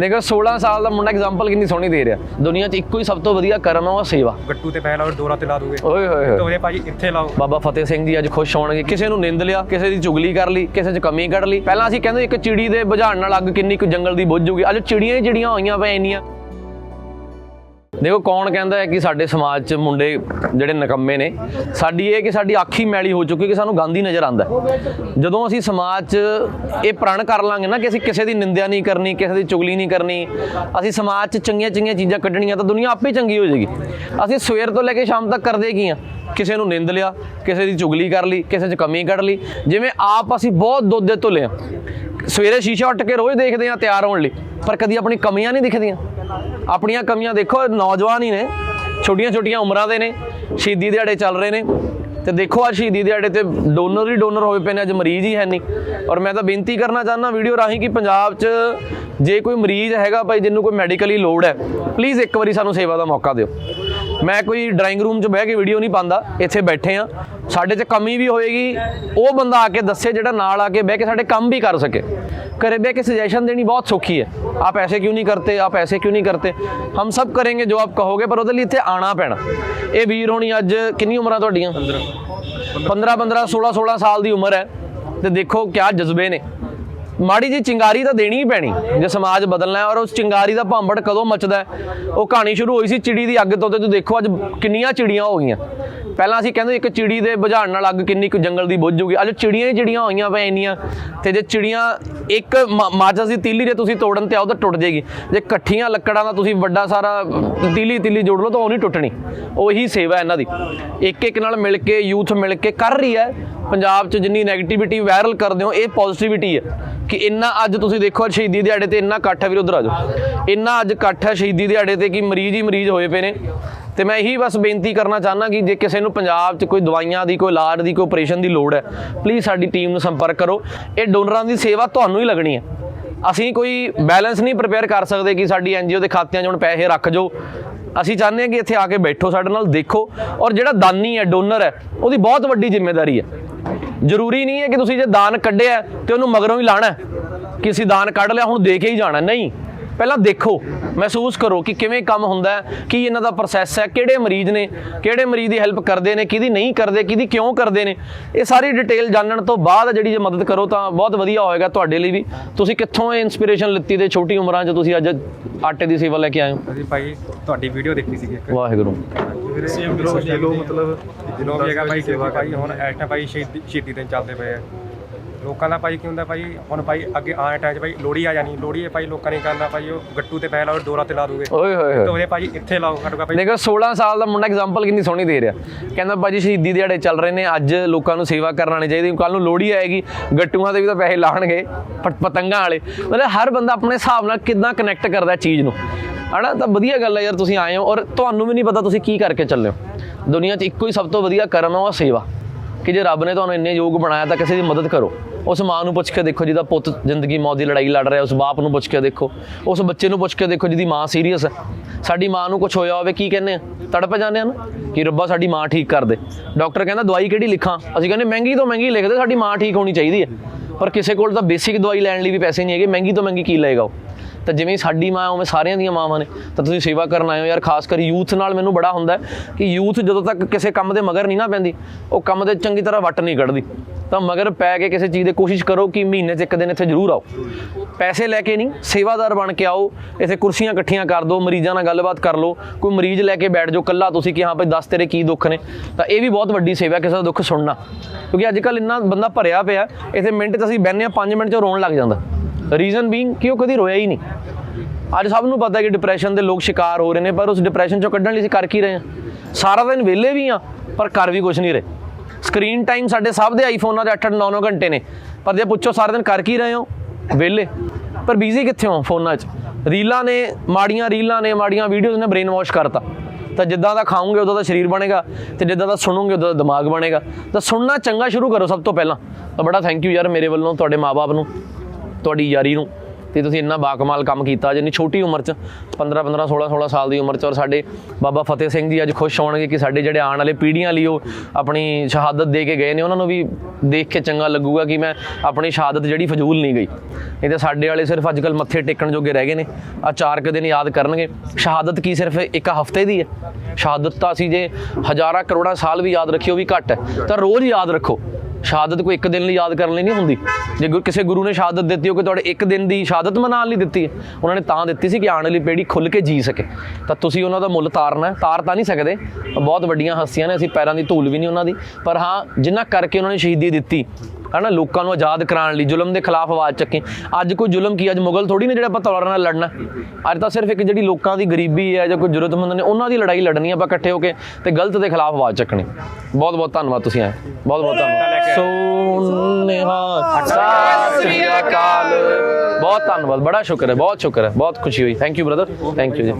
ਦੇਖੋ 16 ਸਾਲ ਦਾ ਮੁੰਡਾ ਐਗਜ਼ਾਮਪਲ ਕਿੰਨੀ ਸੋਹਣੀ ਦੇ ਰਿਹਾ। ਦੁਨੀਆ 'ਚ ਇੱਕੋ ਹੀ ਸਭ ਤੋਂ ਵਧੀਆ ਕਰਮ ਹੈ ਉਹ ਸੇਵਾ। ਗੱਟੂ ਤੇ ਪੈ ਲਾਓ ਡੋਰਾ ਤੇ ਲਾ ਦੋਗੇ। ਓਏ ਹੋਏ ਹੋਏ ਤੋਰੇ ਭਾਜੀ ਇੱਥੇ ਲਾਓ। ਬਾਬਾ ਫਤਿਹ ਸਿੰਘ ਜੀ ਅੱਜ ਖੁਸ਼ ਹੋਣਗੇ। ਕਿਸੇ ਨੂੰ ਨਿੰਦ ਲਿਆ ਕਿਸੇ ਦੀ ਚੁਗਲੀ ਕਰ ਲਈ ਕਿਸੇ 'ਚ ਕਮੀ ਕੱਢ ਲਈ। ਪਹਿਲਾਂ ਅਸੀਂ ਕਹਿੰਦੇ ਇੱਕ ਚਿੜੀ ਦੇ ਬੁਝਾਉਣ ਨਾਲ ਅੱਗ ਕਿੰਨੀ ਕੁ ਜੰਗਲ ਦੀ ਬੁੱਝ ਜੂਗੀ। ਅੱਜ ਚਿੜੀਆਂ ਹੀ ਚਿੜੀਆਂ ਹੋਈਆਂ ਪਈਆਂ ਇੰਨੀਆਂ। ਦੇਖੋ ਕੌਣ ਕਹਿੰਦਾ ਹੈ ਕਿ ਸਾਡੇ ਸਮਾਜ 'ਚ ਮੁੰਡੇ ਜਿਹੜੇ ਨਕੰਮੇ ਨੇ, ਸਾਡੀ ਇਹ ਕਿ ਸਾਡੀ ਅੱਖੀ ਮੈਲੀ ਹੋ ਚੁੱਕੀ ਕਿ ਸਾਨੂੰ ਗਾਂਧੀ ਨਜ਼ਰ ਆਂਦਾ ਜਦੋਂ ਅਸੀਂ ਸਮਾਜ 'ਚ ਇਹ ਪ੍ਰਣ ਕਰ ਲਾਂਗੇ ਨਾ ਕਿ ਅਸੀਂ ਕਿਸੇ ਦੀ ਨਿੰਦਿਆ ਨਹੀਂ ਕਰਨੀ, ਕਿਸੇ ਦੀ ਚੁਗਲੀ ਨਹੀਂ ਕਰਨੀ, ਅਸੀਂ ਸਮਾਜ 'ਚ ਚੰਗੀਆਂ ਚੰਗੀਆਂ ਚੀਜ਼ਾਂ ਕੱਢਣੀਆਂ ਤਾਂ ਦੁਨੀਆ ਆਪੇ ਚੰਗੀ ਹੋ ਜਾਏਗੀ। ਅਸੀਂ ਸਵੇਰ ਤੋਂ ਲੈ ਕੇ ਸ਼ਾਮ ਤੱਕ ਕਰਦੇ ਕੀ ਆ? ਕਿਸੇ ਨੂੰ ਨਿੰਦ ਲਿਆ, ਕਿਸੇ ਦੀ ਚੁਗਲੀ ਕਰ ਲਈ, ਕਿਸੇ 'ਚ ਕਮੀ ਕੱਢ ਲਈ। ਜਿਵੇਂ ਆਪ ਅਸੀਂ ਬਹੁਤ ਦੁੱਧ ਧੁੱਲੇ ਆ। ਸਵੇਰੇ ਸ਼ੀਸ਼ਾ ਉੱਟ ਕੇ ਰੋਜ਼ ਦੇਖਦੇ ਆ ਤਿਆਰ ਹੋਣ ਲਈ, ਪਰ ਕਦੀ ਆਪਣੀ ਕਮੀਆਂ ਨਹੀਂ ਦਿਖਦੀਆਂ। ਆਪਣੀਆਂ ਕਮੀਆਂ ਦੇਖੋ, ਨੌਜਵਾਨ ਹੀ ਨੇ ਛੋਟੀਆਂ ਛੋਟੀਆਂ ਉਮਰਾਂ ਦੇ ਨੇ, ਸ਼ਹੀਦੀ ਦਿਹਾੜੇ ਚੱਲ ਰਹੇ ਨੇ। ਤੇ ਦੇਖੋ ਅੱਜ ਸ਼ਹੀਦੀ ਦਿਹਾੜੇ ਤੇ ਡੋਨਰ ਹੀ ਡੋਨਰ ਹੋਏ ਪਏ ਨੇ, ਅੱਜ ਮਰੀਜ਼ ਹੀ ਹੈ ਨਹੀਂ। ਔਰ ਮੈਂ ਤਾਂ ਬੇਨਤੀ ਕਰਨਾ ਚਾਹੁੰਦਾ ਵੀਡੀਓ ਰਾਹੀਂ ਕਿ ਪੰਜਾਬ 'ਚ ਜੇ ਕੋਈ ਮਰੀਜ਼ ਹੈਗਾ ਭਾਈ, ਜਿਹਨੂੰ ਕੋਈ ਮੈਡੀਕਲੀ ਲੋੜ ਹੈ ਪਲੀਜ਼ ਇੱਕ ਵਾਰੀ ਸਾਨੂੰ ਸੇਵਾ ਦਾ ਮੌਕਾ ਦਿਓ। ਮੈਂ ਕੋਈ ਡਰਾਇੰਗ ਰੂਮ 'ਚ ਬਹਿ ਕੇ ਵੀਡੀਓ ਨਹੀਂ ਪਾਉਂਦਾ ਇੱਥੇ ਬੈਠੇ ਆ ਸਾਡੇ 'ਚ ਕਮੀ ਵੀ ਹੋਏਗੀ ਉਹ ਬੰਦਾ ਆ ਕੇ ਦੱਸੇ ਜਿਹੜਾ ਨਾਲ ਆ ਕੇ ਬਹਿ ਕੇ ਸਾਡੇ ਕੰਮ ਵੀ ਕਰ ਸਕੇ। ਘਰੇ ਬਹਿ ਕੇ ਸੁਜੈਸ਼ਨ ਦੇਣੀ ਬਹੁਤ ਸੌਖੀ ਹੈ। ਆਪ ਐਸੇ ਕਿਉਂ ਨਹੀਂ ਕਰਤੇ ਆਪ ਐਸੇ ਕਿਉਂ ਨਹੀਂ ਕਰਤੇ? ਹਮ ਸਭ ਕਰਾਂਗੇ ਜੋ ਆਪ ਕਹੋਗੇ ਪਰ ਉਹਦੇ ਲਈ ਇੱਥੇ ਆਣਾ ਪੈਣਾ। ਇਹ ਵੀਰ ਹੋਣੀ ਅੱਜ ਕਿੰਨੀ ਉਮਰਾਂ ਤੁਹਾਡੀਆਂ? 15 15 15 16 16 ਸਾਲ ਦੀ ਉਮਰ ਹੈ। ਤੇ ਦੇਖੋ ਕਿਆ ਜਜ਼ਬੇ ਨੇ। ਮਾੜੀ ਜੀ ਚਿੰਗਾਰੀ ਤਾਂ ਦੇਣੀ ਹੀ ਪੈਣੀ, ਜੇ ਸਮਾਜ ਬਦਲਣਾ ਹੈ ਔਰ ਉਸ ਚਿੰਗਾਰੀ ਦਾ ਭਾਂਬੜ ਕਦੋਂ ਮੱਚਦਾ ਉਹ ਕਹਾਣੀ ਸ਼ੁਰੂ ਹੋਈ ਸੀ ਚਿੜੀ ਦੀ ਅੱਗ ਤੋਂ ਤੇ ਤੁਸੀਂ ਦੇਖੋ ਅੱਜ ਕਿੰਨੀਆਂ ਚਿੜੀਆਂ ਹੋ ਗਈਆਂ। ਪਹਿਲਾਂ ਅਸੀਂ ਕਹਿੰਦੇ ਇੱਕ ਚਿੜੀ ਦੇ ਬੁਝਾਉਣ ਨਾਲ ਅੱਗ ਕਿੰਨੀ ਕੁ ਜੰਗਲ ਦੀ ਬੁੱਝ ਜੂਗੀ। ਅੱਜ ਚਿੜੀਆਂ ਹੀ ਚਿੜੀਆਂ ਹੋਈਆਂ ਪੈ ਇੰਨੀਆਂ ਤੇ ਜੇ ਚਿੜੀਆਂ ਇੱਕ ਮਾ- ਮਾਚਸ ਦੀ ਤੀਲੀ ਜੇ ਤੁਸੀਂ ਤੋੜਨ ਤੇ ਆਓ ਤਾਂ ਟੁੱਟ ਜੇਗੀ। ਜੇ ਇਕੱਠੀਆਂ ਲੱਕੜਾਂ ਦਾ ਤੁਸੀਂ ਵੱਡਾ ਸਾਰਾ ਤੀਲੀ ਤੀਲੀ ਜੋੜ ਲਓ ਤਾਂ ਉਹ ਨਹੀਂ ਟੁੱਟਣੀ। ਉਹੀ ਸੇਵਾ ਇਹਨਾਂ ਦੀ। ਇੱਕ ਇੱਕ ਨਾਲ ਮਿਲ ਕੇ, ਯੂਥ ਮਿਲ ਕੇ ਕਰ ਰਹੀ ਹੈ। ਪੰਜਾਬ 'ਚ ਜਿੰਨੀ 네ਗੇਟਿਵਿਟੀ ਵਾਇਰਲ ਕਰਦੇ ਹੋ, ਇਹ ਪੋਜ਼ਿਟਿਵਿਟੀ ਹੈ ਕਿ ਇੰਨਾ ਅੱਜ ਤੁਸੀਂ ਦੇਖੋ ਅੱਜ ਸ਼ਹੀਦੀ ਦਿਹਾੜੇ ਤੇ ਇੰਨਾ ਇਕੱਠ ਹੈ ਵੀਰ, ਉਧਰ ਆ ਜਾਓ। ਇੰਨਾ ਅੱਜ ਇਕੱਠ ਹੈ ਸ਼ਹੀਦੀ ਦਿਹਾੜੇ ਤੇ ਕਿ ਮਰੀਜ਼ ਹੀ ਮਰੀਜ਼ ਹੋਏ ਪਏ ਨੇ। ਤੇ ਮੈਂ ਇਹੀ ਬਸ ਬੇਨਤੀ ਕਰਨਾ ਚਾਹੁੰਦਾ ਕਿ ਜੇ ਕਿਸੇ ਨੂੰ ਪੰਜਾਬ 'ਚ ਕੋਈ ਦਵਾਈਆਂ ਦੀ, ਕੋਈ ਇਲਾਜ ਦੀ, ਕੋਈ ਆਪਰੇਸ਼ਨ ਦੀ ਲੋੜ ਹੈ ਪਲੀਜ਼ ਸਾਡੀ ਟੀਮ ਨੂੰ ਸੰਪਰਕ ਕਰੋ। ਇਹ ਡੋਨਰਾਂ ਦੀ ਸੇਵਾ ਤੁਹਾਨੂੰ ਹੀ ਲੱਗਣੀ ਹੈ। ਅਸੀਂ ਕੋਈ ਬੈਲੈਂਸ ਨਹੀਂ ਪ੍ਰਪੇਅਰ ਕਰ ਸਕਦੇ ਕਿ ਸਾਡੀ ਐਨਜੀਓ ਦੇ ਖਾਤਿਆਂ 'ਚ ਹੁਣ ਪੈਸੇ ਰੱਖ ਜੋ ਅਸੀਂ ਚਾਹੁੰਦੇ ਹਾਂ ਕਿ ਇੱਥੇ ਆ ਕੇ ਬੈਠੋ ਸਾਡੇ ਨਾਲ, ਦੇਖੋ। ਔਰ ਜਿਹੜਾ ਦਾਨੀ ਹੈ, ਡੋਨਰ ਹੈ, ਉਹਦੀ ਬਹੁਤ ਵੱਡੀ ਜ਼ਿੰਮੇਵਾਰੀ ਹੈ। ਜ਼ਰੂਰੀ ਨਹੀਂ ਹੈ ਕਿ ਤੁਸੀਂ ਜੇ ਦਾਨ ਕੱਢਿਆ ਹੈ ਤੇ ਉਹਨੂੰ ਮਗਰੋਂ ਹੀ ਲਾਣਾ ਕਿ ਅਸੀਂ ਦਾਨ ਕੱਢ ਲਿਆ, ਹੁਣ ਦੇ ਕੇ ਹੀ ਜਾਣਾ। ਨਹੀਂ। ਪਹਿਲਾਂ ਦੇਖੋ ਮਹਿਸੂਸ ਕਰੋ ਕਿ ਕਿਵੇਂ ਕੰਮ ਹੁੰਦਾ ਹੈ ਕੀ ਇਹਨਾਂ ਦਾ ਪ੍ਰੋਸੈਸ ਹੈ ਕਿਹੜੇ ਮਰੀਜ਼ ਨੇ ਕਿਹੜੇ ਮਰੀਜ਼ ਦੀ ਹੈਲਪ ਕਰਦੇ ਨੇ ਕਿਹਦੀ ਨਹੀਂ ਕਰਦੇ ਕਿਹਦੀ ਕਿਉਂ ਕਰਦੇ ਨੇ। ਇਹ ਸਾਰੀ ਡਿਟੇਲ ਜਾਣਨ ਤੋਂ ਬਾਅਦ ਜਿਹੜੀ ਜੇ ਮਦਦ ਕਰੋ ਤਾਂ ਬਹੁਤ ਵਧੀਆ ਹੋਏਗਾ ਤੁਹਾਡੇ ਲਈ ਵੀ। ਤੁਸੀਂ ਕਿੱਥੋਂ ਇਹ ਇਨਸਪੀਰੇਸ਼ਨ ਲਿੱਤੀ ਤੇ ਛੋਟੀ ਉਮਰਾਂ 'ਚ ਤੁਸੀਂ ਅੱਜ ਆਟੇ ਦੀ ਸੇਵਾ ਲੈ ਕੇ ਆਏ ਹੋ? ਅਸੀਂ ਭਾਈ ਤੁਹਾਡੀ ਵੀਡੀਓ ਦੇਖੀ ਸੀ ਇੱਕ। ਵਾਹਿਗੁਰੂ। ਸੇਮ ਦਿਲੋਂ ਦਿਲੋਂ ਮਤਲਬ ਦਿਲੋਂ ਵੀ ਹੈਗਾ ਭਾਈ ਸੇਵਾ ਭਾਈ ਹੁਣ ਟਾਈਮ ਭਾਈ ਸ਼ਹੀਦੀ ਸ਼ਹੀਦੀ ਦਿਨ ਚੱਲਦੇ ਪਏ ਆ। ਲੋਕਾਂ ਦਾ ਭਾਈ ਕੀ ਹੁੰਦਾ ਭਾਈ ਹੁਣ ਭਾਈ ਅੱਗੇ ਆਣ ਟਾਈਮ 'ਚ ਭਾਈ ਲੋੜੀ ਆ ਜਾਣੀ ਲੋੜੀ ਭਾਈ ਲੋਕਾਂ ਨੇ ਕਰਨਾ ਭਾਈ ਉਹ ਗੱਟੂ ਤੇ ਪੈ ਲਾਓ ਡੋਰਾ ਤੇ ਲਾ ਦੋਗੇ। ਓਏ ਹੋਏ ਤੋਰੇ ਭਾਈ ਇੱਥੇ ਲਾਓ ਸਾਡੂਗਾ ਭਾਈ। ਦੇਖੋ 16 ਸਾਲ ਦਾ ਮੁੰਡਾ ਐਗਜ਼ਾਮਪਲ ਕਿੰਨੀ ਸੋਹਣੀ ਦੇ ਰਿਹਾ। ਕਹਿੰਦਾ ਬਾਜੀ ਸ਼ਹੀਦੀ ਦਿਹਾੜੇ ਚੱਲ ਰਹੇ ਨੇ ਅੱਜ ਲੋਕਾਂ ਨੂੰ ਸੇਵਾ ਕਰਨ ਆਣੀ ਚਾਹੀਦੀ ਕੱਲ ਨੂੰ ਲੋਹੜੀ ਆਏਗੀ ਗੱਟੂਆਂ ਦੇ ਵੀ ਤਾਂ ਪੈਸੇ ਲਾਣਗੇ ਪਤੰਗਾਂ ਵਾਲੇ। ਮਤਲਬ ਹਰ ਬੰਦਾ ਆਪਣੇ ਹਿਸਾਬ ਨਾਲ ਕਿੱਦਾਂ ਕਨੈਕਟ ਕਰਦਾ ਚੀਜ਼ ਨੂੰ। ਹਨਾ ਤਾਂ ਵਧੀਆ ਗੱਲ ਹੈ ਯਾਰ ਤੁਸੀਂ ਆਏ ਹੋ ਔਰ ਤੁਹਾਨੂੰ ਵੀ ਨਹੀਂ ਪਤਾ ਤੁਸੀਂ ਕੀ ਕਰਕੇ ਚੱਲੇ ਹੋ। ਦੁਨੀਆ 'ਚ ਇੱਕੋ ਹੀ ਸਭ ਤੋਂ ਵਧੀਆ ਕਰਮ ਹੈ ਉਹ ਸੇਵਾ। ਕਿ ਜੇ ਰੱਬ ਨੇ ਤੁਹਾਨੂੰ ਇੰਨੇ ਯੋਗ ਬਣਾਇਆ ਤਾਂ ਕਿਸੇ ਦੀ ਮਦਦ ਕਰੋ। ਉਸ ਮਾਂ ਨੂੰ ਪੁੱਛ ਕੇ ਦੇਖੋ, ਜਿਹਦਾ ਪੁੱਤ ਜ਼ਿੰਦਗੀ ਮੌਤ ਦੀ ਲੜਾਈ ਲੜ ਰਿਹਾ, ਉਸ ਬਾਪ ਨੂੰ ਪੁੱਛ ਕੇ ਦੇਖੋ। ਉਸ ਬੱਚੇ ਨੂੰ ਪੁੱਛ ਕੇ ਦੇਖੋ, ਜਿਹਦੀ ਮਾਂ ਸੀਰੀਅਸ ਹੈ। ਸਾਡੀ ਮਾਂ ਨੂੰ ਕੁਝ ਹੋਇਆ ਹੋਵੇ, ਕੀ ਕਹਿੰਦੇ ਆ? ਤੜਪ ਜਾਂਦੇ ਆ ਨਾ ਕਿ ਰੱਬਾ ਸਾਡੀ ਮਾਂ ਠੀਕ ਕਰ ਦੇ। ਡਾਕਟਰ ਕਹਿੰਦਾ, ਦਵਾਈ ਕਿਹੜੀ ਲਿਖਾਂ? ਅਸੀਂ ਕਹਿੰਦੇ, ਮਹਿੰਗੀ ਤੋਂ ਮਹਿੰਗੀ ਲਿਖ ਦੇ, ਸਾਡੀ ਮਾਂ ਠੀਕ ਹੋਣੀ ਚਾਹੀਦੀ ਹੈ। ਪਰ ਕਿਸੇ ਕੋਲ ਤਾਂ ਬੇਸਿਕ ਦਵਾਈ ਲੈਣ ਲਈ ਵੀ ਪੈਸੇ ਨਹੀਂ ਹੈਗੇ, ਮਹਿੰਗੀ ਤੋਂ ਮਹਿੰਗੀ ਕੀ ਲਏਗਾ ਉਹ? ਤਾਂ ਜਿਵੇਂ ਸਾਡੀ ਮਾਂ ਉਵੇਂ ਸਾਰਿਆਂ ਦੀਆਂ ਮਾਵਾਂ ਨੇ, ਤਾਂ ਤੁਸੀਂ ਸੇਵਾ ਕਰਨ ਆਏ ਹੋ ਯਾਰ, ਖਾਸ ਕਰ ਯੂਥ ਨਾਲ ਮੈਨੂੰ ਬੜਾ ਹੁੰਦਾ ਕਿ ਯੂਥ ਜਦੋਂ ਤੱਕ ਕਿਸੇ ਕੰਮ ਦੇ ਮਗਰ ਨਹੀਂ ਨਾ ਪੈਂਦੀ, ਉਹ ਕੰਮ ਦੇ ਚੰਗੀ ਤਰ੍ਹਾਂ ਵੱਟ ਨਹੀਂ ਕੱਢਦੀ। ਤਾਂ ਮਗਰ ਪੈ ਕੇ ਕਿਸੇ ਚੀਜ਼ ਦੀ ਕੋਸ਼ਿਸ਼ ਕਰੋ ਕਿ ਮਹੀਨੇ 'ਚ ਇੱਕ ਦਿਨ ਇੱਥੇ ਜ਼ਰੂਰ ਆਓ। ਪੈਸੇ ਲੈ ਕੇ ਨਹੀਂ, ਸੇਵਾਦਾਰ ਬਣ ਕੇ ਆਓ, ਇੱਥੇ ਕੁਰਸੀਆਂ ਇਕੱਠੀਆਂ ਕਰ ਦਿਓ ਮਰੀਜ਼ਾਂ ਨਾਲ ਗੱਲਬਾਤ ਕਰ ਲਓ, ਕੋਈ ਮਰੀਜ਼ ਲੈ ਕੇ ਬੈਠ ਜਾਓ ਕੱਲਾ ਤੁਸੀਂ ਕਿ ਹਾਂ ਭਾਈ ਦੱਸ ਤੇਰੇ ਕੀ ਦੁੱਖ ਨੇ। ਤਾਂ ਇਹ ਵੀ ਬਹੁਤ ਵੱਡੀ ਸੇਵਾ ਕਿਸੇ ਦਾ ਦੁੱਖ ਸੁਣਨਾ। ਕਿਉਂਕਿ ਅੱਜ ਕੱਲ ਇੰਨਾ ਬੰਦਾ ਭਰਿਆ ਪਿਆ, ਇੱਥੇ ਮਿੰਟ 'ਚ ਅਸੀਂ ਬਹਿੰਦੇ ਹਾਂ 5 ਮਿੰਟ 'ਚ ਰੋਣ ਲੱਗ ਜਾਂਦਾ। ਰੀਜ਼ਨ ਬੀਇੰਗ ਕਿ ਉਹ ਕਦੀ ਰੋਇਆ ਹੀ ਨਹੀਂ। ਅੱਜ ਸਭ ਨੂੰ ਪਤਾ ਹੈ ਕਿ ਡਿਪਰੈਸ਼ਨ ਦੇ ਲੋਕ ਸ਼ਿਕਾਰ ਹੋ ਰਹੇ ਨੇ, ਪਰ ਉਸ ਡਿਪਰੈਸ਼ਨ ਚੋਂ ਕੱਢਣ ਲਈ ਅਸੀਂ ਕਰ ਕੀ ਰਹੇ ਹਾਂ? ਸਾਰਾ ਦਿਨ ਵਿਹਲੇ ਵੀ ਹਾਂ, ਪਰ ਕਰ ਵੀ ਕੁਝ ਨਹੀਂ ਰਹੇ। ਸਕਰੀਨ ਟਾਈਮ ਸਾਡੇ ਸਭ ਦੇ ਆਈਫੋਨਾਂ ਦੇ 8-8 9-9 ਘੰਟੇ ਨੇ। ਪਰ ਜੇ ਪੁੱਛੋ ਸਾਰਾ ਦਿਨ ਕਰ ਕੀ ਰਹੇ ਹੋ? ਵਿਹਲੇ। ਪਰ ਬਿਜ਼ੀ ਕਿੱਥੇ ਹੋ ਫੋਨਾਂ 'ਚ? ਰੀਲਾਂ ਨੇ, ਮਾੜੀਆਂ ਰੀਲਾਂ ਨੇ, ਮਾੜੀਆਂ ਵੀਡੀਓਜ਼ ਨੇ ਬ੍ਰੇਨ ਵਾਸ਼ ਕਰਤਾ। ਤਾਂ ਜਿੱਦਾਂ ਦਾ ਖਾਓਗੇ, ਉਦੋਂ ਦਾ ਸਰੀਰ ਬਣੇਗਾ। ਤੇ ਜਿੱਦਾਂ ਦਾ ਸੁਣੋਗੇ, ਉਦੋਂ ਦਾ ਦਿਮਾਗ ਬਣੇਗਾ। ਤਾਂ ਸੁਣਨਾ ਚੰਗਾ ਸ਼ੁਰੂ ਕਰੋ ਸਭ ਤੋਂ ਪਹਿਲਾਂ। ਤਾਂ ਬੜਾ ਥੈਂਕ ਯੂ ਯਾਰ ਮੇਰੇ ਵੱਲੋਂ, ਤੁਹਾਡੇ ਮਾਪੇ ਨੂੰ। ਤੁਹਾਡੀ ਯਾਰੀ ਨੂੰ ਤੇ ਤੁਸੀਂ ਇੰਨਾ ਬਾਕਮਾਲ ਕੰਮ ਕੀਤਾ ਜਿੰਨੀ ਛੋਟੀ ਉਮਰ 'ਚ 15 15 16 16 ਸਾਲ ਦੀ ਉਮਰ 'ਚ ਔਰ ਸਾਡੇ ਬਾਬਾ ਫਤਿਹ ਸਿੰਘ ਜੀ ਅੱਜ ਖੁਸ਼ ਹੋਣਗੇ ਕਿ ਸਾਡੇ ਜਿਹੜੇ ਆਉਣ ਵਾਲੇ ਪੀੜ੍ਹੀਆਂ ਲਈ ਉਹ ਆਪਣੀ ਸ਼ਹਾਦਤ ਦੇ ਕੇ ਗਏ ਨੇ, ਉਹਨਾਂ ਨੂੰ ਵੀ ਦੇਖ ਕੇ ਚੰਗਾ ਲੱਗੂਗਾ ਕਿ ਮੈਂ ਆਪਣੀ ਸ਼ਹਾਦਤ ਜਿਹੜੀ ਫਜ਼ੂਲ ਨਹੀਂ ਗਈ। ਇਹ ਤਾਂ ਸਾਡੇ ਵਾਲੇ ਸਿਰਫ ਅੱਜ ਕੱਲ ਮੱਥੇ ਟੇਕਣ ਜੋਗੇ ਰਹਿ ਗਏ ਨੇ ਆ ਚਾਰ ਕੁ ਦਿਨ ਯਾਦ ਕਰਨਗੇ। ਸ਼ਹਾਦਤ ਕੀ ਸਿਰਫ ਇੱਕ ਹਫ਼ਤੇ ਦੀ ਹੈ? ਸ਼ਹਾਦਤ ਤਾਂ ਅਸੀਂ ਜੇ ਹਜ਼ਾਰਾਂ ਕਰੋੜਾਂ ਸਾਲ ਵੀ ਯਾਦ ਰੱਖਿਓ ਵੀ ਘੱਟ ਹੈ। ਤਾਂ ਰੋਜ਼ ਯਾਦ ਰੱਖੋ। ਸ਼ਹਾਦਤ ਕੋਈ ਇੱਕ ਦਿਨ ਲਈ ਯਾਦ ਕਰਨ ਲਈ ਨਹੀਂ ਹੁੰਦੀ। ਜੇ ਗੁਰ ਕਿਸੇ ਗੁਰੂ ਨੇ ਸ਼ਹਾਦਤ ਦਿੱਤੀ ਹੋ ਕਿ ਤੁਹਾਡੇ ਇੱਕ ਦਿਨ ਦੀ ਸ਼ਹਾਦਤ ਮਨਾਉਣ ਲਈ ਦਿੱਤੀ ਹੈ, ਉਹਨਾਂ ਨੇ ਤਾਂ ਦਿੱਤੀ ਸੀ ਕਿ ਆਉਣ ਵਾਲੀ ਪੀੜ੍ਹੀ ਖੁੱਲ ਕੇ ਜੀ ਸਕੇ। ਤਾਂ ਤੁਸੀਂ ਉਹਨਾਂ ਦਾ ਮੁੱਲ ਤਾਰਨਾ ਤਾਰ ਤਾਂ ਨਹੀਂ ਸਕਦੇ। ਬਹੁਤ ਵੱਡੀਆਂ ਹਸਤੀਆਂ ਨੇ, ਅਸੀਂ ਪੈਰਾਂ ਦੀ ਧੂਲ ਵੀ ਨਹੀਂ ਉਹਨਾਂ ਦੀ। ਪਰ ਹਾਂ, ਜਿੰਨਾ ਕਰਕੇ ਉਹਨਾਂ ਨੇ ਸ਼ਹੀਦੀ ਦਿੱਤੀ ਹਨਾ ਲੋਕਾਂ ਨੂੰ ਆਜ਼ਾਦ ਕਰਾਉਣ ਲਈ ਜ਼ੁਲਮ ਦੇ ਖਿਲਾਫ ਆਵਾਜ਼ ਚੱਕੀ। ਅੱਜ ਕੋਈ ਜ਼ੁਲਮ ਕੀ? ਅੱਜ ਮੁਗਲ ਥੋੜੀ ਨੇ ਜਿਹੜਾ ਆਪਾਂ ਤਲਵਾਰਾਂ ਨਾਲ ਲੜਨਾ। ਅੱਜ ਤਾਂ ਸਿਰਫ ਇੱਕ ਜਿਹੜੀ ਲੋਕਾਂ ਦੀ ਗਰੀਬੀ ਹੈ ਜਾਂ ਕੋਈ ਜ਼ਰੂਰਤਮੰਦ ਨੇ ਉਹਨਾਂ ਦੀ ਲੜਾਈ ਲੜਨੀ ਆਪਾਂ ਇਕੱਠੇ ਹੋ ਕੇ ਤੇ ਗਲਤ ਦੇ ਖਿਲਾਫ ਆਵਾਜ਼ ਚੱਕਣੀ। ਬਹੁਤ ਬਹੁਤ ਧੰਨਵਾਦ ਤੁਸੀਂ ਆਏ। ਬਹੁਤ ਬਹੁਤ ਧੰਨਵਾਦ ਸੋਨੇਹਾ ਸਤਿ ਸ੍ਰੀ ਅਕਾਲ। ਬਹੁਤ ਧੰਨਵਾਦ ਬੜਾ ਸ਼ੁਕਰ ਹੈ ਬਹੁਤ ਸ਼ੁਕਰ ਹੈ ਬਹੁਤ ਖੁਸ਼ੀ ਹੋਈ। Thank you brother thank you ji.